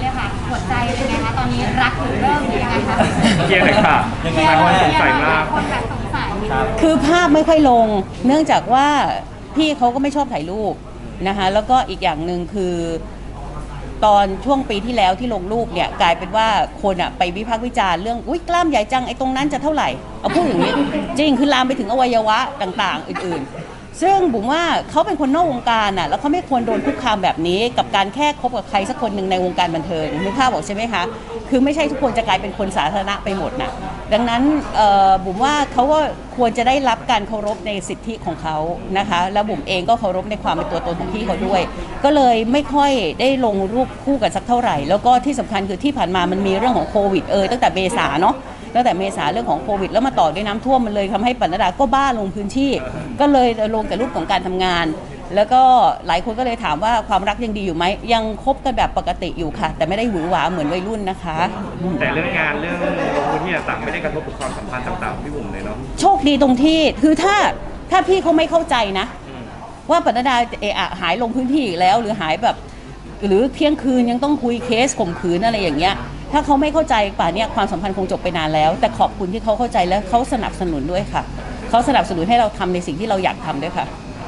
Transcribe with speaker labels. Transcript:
Speaker 1: เลยค่ะหัวใจเป็นไงคะตอนนี้รักหรือเริ่มหรือยังไงคะ
Speaker 2: เคลียร์หน่อยค่ะ
Speaker 3: ยังไง
Speaker 2: หลายคนสงสัยมาก
Speaker 1: คนแบบสงสัย
Speaker 3: ครับ
Speaker 4: คือภาพไม่ค่อยลง เนื่องจากว่าพี่เขาก็ไม่ชอบถ่ายรูปนะคะแล้วก็อีกอย่างหนึ่งคือ ตอนช่วงปีที่แล้วที่ลงรูปเนี่ยกลายเป็นว่าคนอะไปวิพากษ์วิจารณ์เรื่องอุ้ยกล้ามใหญ่จังไอ้ตรงนั้นจะเท่าไหร่เอาพูดอย่างนี้จริงคือลามไปถึงอวัยวะต่างๆ อื่นๆ ซึ่งบุ๋มว่าเขาเป็นคนนอกวงการอะแล้วเขาไม่ควรโดนคุกคามแบบนี้กับการแค่คบกับใครสักคนหนึ่งในวงการบันเทิงนึกภาพบอกใช่ไหมคะคือไม่ใช่ทุกคนจะกลายเป็นคนสาธารณะไปหมดนะดังนั้นเอ่อบุ๋มว่าเขาก็ควรจะได้รับการเคารพในสิทธิของเขานะคะแล้วบุ๋มเองก็เคารพในความเป็นตัวตนของพี่เขาด้วย ก็เลยไม่ค่อยได้ลงรูปคู่กันสักเท่าไหร่ แล้วก็ที่สำคัญคือที่ผ่านมามันมีเรื่องของโควิดเออตั้งแต่เมษาเนาะ ตั้งแต่เมษาเรื่องของโควิด แล้วมาต่อด้วยน้ำท่วมมันเลยทำให้ปนัดดาก็บ้าลงพื้นที่ ก็เลยลงแต่รูปของการทำงาน แล้วก็หลายคนก็เลยถามว่าความรักยังดีอยู่ไหมยังคบกันแบบปกติอยู่ค่ะ แต่ไม่ได้หวือหวาเหมือนวัยรุ่นนะคะ
Speaker 2: แต่เรื่องงานเรื่องลงพื้นที่ต่างๆไม่ได้กระทบกับความสัมพันธ์ต่างๆของพี่บุ๋มเลยเนาะ
Speaker 4: โชคดีตรงที่คือถ้าถ้าพี่เขาไม่เข้าใจนะ ว่าปนัดดาเอะอะหายลงพื้นที่อีกแล้ว หรือหายแบบ หรือเที่ยงคืนยังต้องคุยเคสข่มขืนอะไรอย่างเงี้ย ถ้าเขาไม่เข้าใจป่านเนี้ยความสัมพันธ์คงจบไปนานแล้ว แต่ขอบคุณที่เขาเข้าใจและเขาสนับสนุนด้วยค่ะเขาสนับสนุนให้เราทำในสิ่งที่เราอยากทำด้วยค่ะ